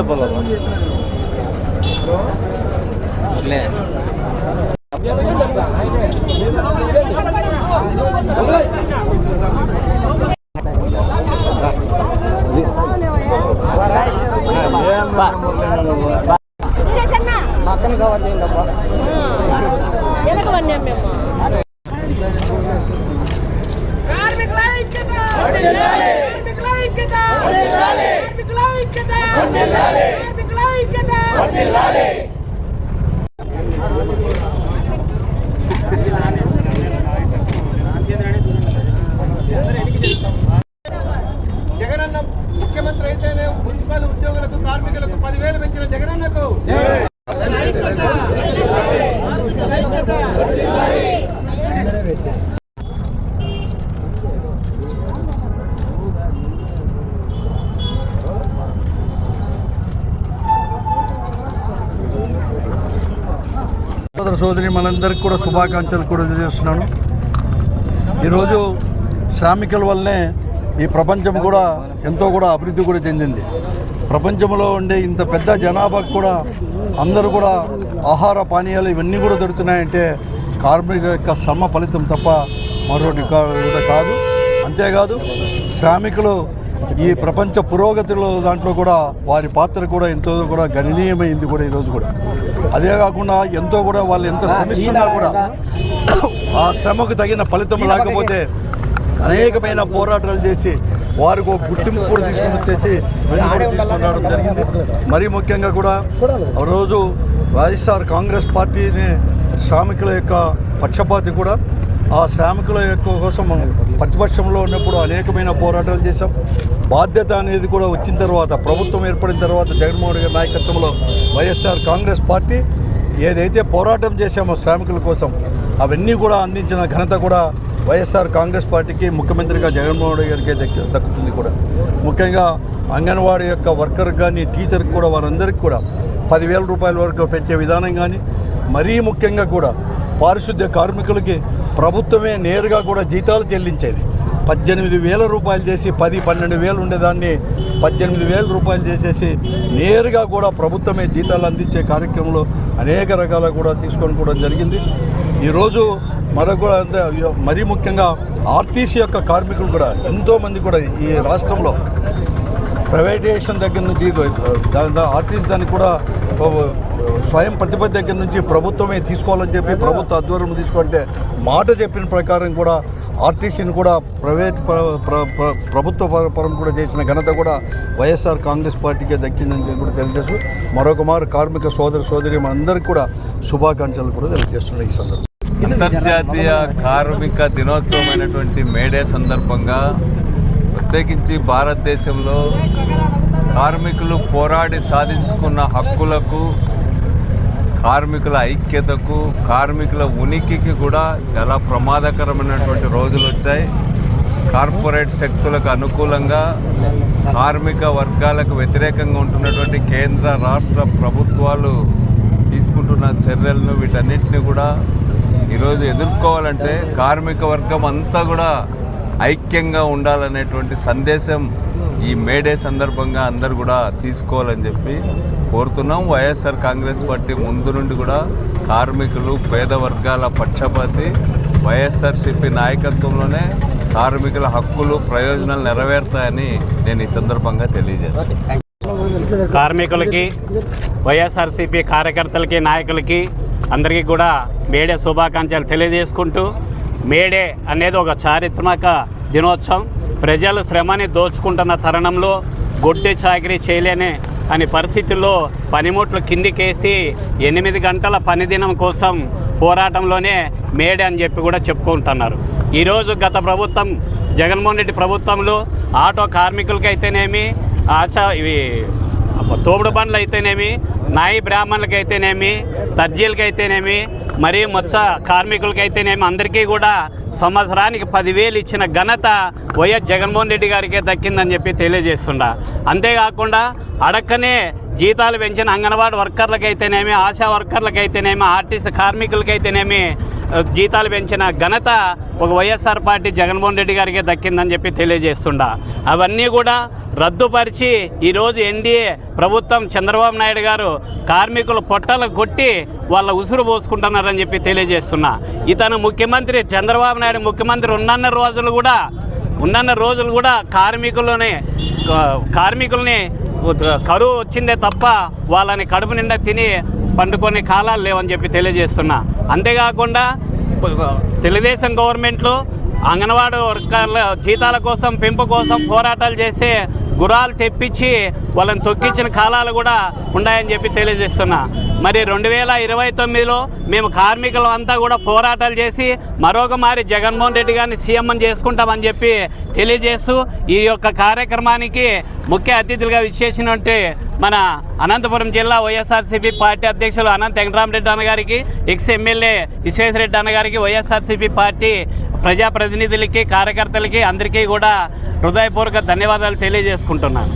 చెప్పాలి లే పక్కన కవర్ చేయండి అబ్బా వెనక పడినాం మేము సోదర సోదరి మనందరికీ కూడా శుభాకాంక్షలు కూడా తెలియజేస్తున్నాను. ఈరోజు శ్రామికుల వల్లనే ఈ ప్రపంచం కూడా ఎంతో కూడా అభివృద్ధి కూడా చెందింది. ప్రపంచంలో ఉండే ఇంత పెద్ద జనాభాకు కూడా అందరూ కూడా ఆహార పానీయాలు ఇవన్నీ కూడా దొరుకుతున్నాయంటే కార్మిక యొక్క శ్రమ ఫలితం తప్ప మరొకటి కాదు. అంతేకాదు శ్రామికులు ఈ ప్రపంచ పురోగతిలో దాంట్లో కూడా వారి పాత్ర కూడా ఎంతో కూడా గణనీయమైంది కూడా ఈరోజు కూడా. అదే కాకుండా ఎంతో కూడా వాళ్ళు ఎంత శ్రమిస్తున్నా కూడా ఆ శ్రమకు తగిన ఫలితం లేకపోతే అనేకమైన పోరాటాలు చేసి వారికి ఒక గుర్తింపు కూడా తీసుకుని వచ్చేసి వెన్ను కూడా తీసుకొని రావడం జరిగింది. మరీ ముఖ్యంగా కూడా ఆ రోజు వైఎస్ఆర్ కాంగ్రెస్ పార్టీని శ్రామికుల యొక్క పక్షపాతి కూడా ఆ శ్రామికుల యొక్క కోసం ప్రతిపక్షంలో ఉన్నప్పుడు అనేకమైన పోరాటాలు చేశాం. బాధ్యత అనేది కూడా వచ్చిన తర్వాత ప్రభుత్వం ఏర్పడిన తర్వాత జగన్మోహన్ రెడ్డి గారి నాయకత్వంలో వైఎస్ఆర్ కాంగ్రెస్ పార్టీ ఏదైతే పోరాటం చేశామో శ్రామికుల కోసం అవన్నీ కూడా అందించిన ఘనత కూడా వైఎస్ఆర్ కాంగ్రెస్ పార్టీకి ముఖ్యమంత్రిగా జగన్మోహన్ రెడ్డి గారికి దక్కుతుంది కూడా. ముఖ్యంగా అంగన్వాడీ యొక్క వర్కర్ కానీ టీచర్కి కూడా వారందరికీ కూడా పదివేల రూపాయల వరకు పెట్టే విధానం కానీ మరీ ముఖ్యంగా కూడా పారిశుద్ధ్య కార్మికులకి ప్రభుత్వమే నేరుగా కూడా జీతాలు చెల్లించేది. పద్దెనిమిది వేల రూపాయలు చేసి పది పన్నెండు వేలు ఉండేదాన్ని. పద్దెనిమిది వేల రూపాయలు చేసేసి నేరుగా కూడా ప్రభుత్వమే జీతాలు అందించే కార్యక్రమంలో అనేక రకాల కూడా తీసుకొని కూడా జరిగింది. ఈరోజు మరొక కూడా మరీ ముఖ్యంగా ఆర్టీసీ యొక్క కార్మికులు కూడా ఎంతోమంది కూడా ఈ రాష్ట్రంలో ప్రైవేటైజేషన్ దగ్గర నుంచి దా- ఆర్టీసీ దానికి కూడా స్వయం ప్రతిపత్తి దగ్గర నుంచి ప్రభుత్వమే తీసుకోవాలని చెప్పి ప్రభుత్వ ఆధ్వర్యం తీసుకుంటే మాట చెప్పిన ప్రకారం కూడా ఆర్టీసీని కూడా ప్రైవేట్ ప్రభుత్వ పరం కూడా చేసిన ఘనత కూడా వైఎస్ఆర్ కాంగ్రెస్ పార్టీకే దక్కిందని కూడా తెలియజేస్తూ మరొక మారు కార్మిక సోదర సోదరి మనందరికీ కూడా శుభాకాంక్షలు కూడా తెలియజేస్తున్నాయి ఈ సందర్భంగా. అంతర్జాతీయ కార్మిక దినోత్సవమైనటువంటి మేడే సందర్భంగా ప్రత్యేకించి భారతదేశంలో కార్మికులు పోరాడి సాధించుకున్న హక్కులకు కార్మికుల ఐక్యతకు కార్మికుల ఉనికికి కూడా చాలా ప్రమాదకరమైనటువంటి రోజులు వచ్చాయి. కార్పొరేట్ శక్తులకు అనుకూలంగా కార్మిక వర్గాలకు వ్యతిరేకంగా ఉంటున్నటువంటి కేంద్ర రాష్ట్ర ప్రభుత్వాలు తీసుకుంటున్న చర్యలను వీటన్నిటిని కూడా ఈరోజు ఎదుర్కోవాలంటే కార్మిక వర్గం అంతా కూడా ఐక్యంగా ఉండాలనేటువంటి సందేశం ఈ మేడే సందర్భంగా అందరు కూడా తీసుకోవాలని చెప్పి కోరుతున్నాం. వైఎస్ఆర్ కాంగ్రెస్ పార్టీ ముందు నుండి కూడా కార్మికులు పేద వర్గాల పక్షపాతి వైఎస్ఆర్సీపీ నాయకత్వంలోనే కార్మికుల హక్కులు ప్రయోజనాలు నెరవేరుతాయని నేను ఈ సందర్భంగా తెలియజేస్తాను. కార్మికులకి వైఎస్ఆర్సీపీ కార్యకర్తలకి నాయకులకి అందరికీ కూడా మేడే శుభాకాంక్షలు తెలియజేసుకుంటూ మేడే అనేది ఒక చారిత్రక దినోత్సవం. ప్రజలు శ్రమని దోచుకుంటున్న తరుణంలో గొడ్డి చాకరీ చేయలేని అని పరిస్థితుల్లో పనిముట్లు కిందికేసి ఎనిమిది గంటల పనిదినం కోసం పోరాటంలోనే మేడే అని చెప్పి కూడా చెప్పుకుంటున్నారు. ఈరోజు గత ప్రభుత్వం జగన్మోహన్ రెడ్డి ప్రభుత్వంలో ఆటో కార్మికులకైతేనేమి ఆశా ఇవి తోపుడు బండ్లు అయితేనేమి నాయి బ్రాహ్మణులకి అయితేనేమి మరి అయితేనేమి మరియు మొత్త అందరికీ కూడా సంవత్సరానికి పదివేలు ఇచ్చిన ఘనత వైఎస్ జగన్మోహన్ రెడ్డి గారికే దక్కిందని చెప్పి తెలియజేస్తుండ. అంతేకాకుండా అడక్కనే జీతాలు పెంచిన అంగన్వాడీ వర్కర్లకైతేనేమి ఆశా వర్కర్లకైతేనేమి ఆర్టీసీ కార్మికులకైతేనేమి జీతాలు పెంచిన ఘనత ఒక వైఎస్ఆర్ పార్టీ జగన్మోహన్ రెడ్డి గారికి దక్కిందని చెప్పి తెలియజేస్తుండ. అవన్నీ కూడా రద్దుపరిచి ఈరోజు ఎన్డీఏ ప్రభుత్వం చంద్రబాబు నాయుడు గారు కార్మికుల పొట్టలు కొట్టి వాళ్ళ ఉసురు పోసుకుంటున్నారని చెప్పి తెలియజేస్తున్నా. ఇతను ముఖ్యమంత్రి చంద్రబాబు నాయుడు ముఖ్యమంత్రి ఉన్నన్న రోజులు కూడా ఉన్నన్న రోజులు కూడా కార్మికులని కార్మికుల్ని కరువు వచ్చిందే తప్ప వాళ్ళని కడుపు నిండా తిని పండుకునే కాలాలు లేవని చెప్పి తెలియజేస్తున్నా. అంతేకాకుండా తెలుగుదేశం గవర్నమెంట్లో అంగన్వాడీ వర్కర్ల జీతాల కోసం పెంపు కోసం పోరాటాలు చేసే గురాలు తెప్పించి వాళ్ళని తొక్కించిన కాలాలు కూడా ఉన్నాయని చెప్పి తెలియజేస్తున్నా. మరి రెండు వేల ఇరవై తొమ్మిదిలో మేము కార్మికులు అంతా కూడా పోరాటాలు చేసి మరొక మారి జగన్మోహన్ రెడ్డి గారిని సీఎం చేసుకుంటామని చెప్పి తెలియజేస్తూ ఈ యొక్క కార్యక్రమానికి ముఖ్య అతిథులుగా విచ్చేసినట్టు మన అనంతపురం జిల్లా వైఎస్ఆర్సీపీ పార్టీ అధ్యక్షులు అనంత వెంకటరామరెడ్డి అన్నగారికి ఎక్స్ ఎమ్మెల్యే విశ్వేశ్వరరెడ్డి అన్నగారికి వైఎస్ఆర్సీపీ పార్టీ ప్రజాప్రతినిధులకి కార్యకర్తలకి అందరికీ కూడా హృదయపూర్వక ధన్యవాదాలు తెలియజేసుకుంటున్నాను.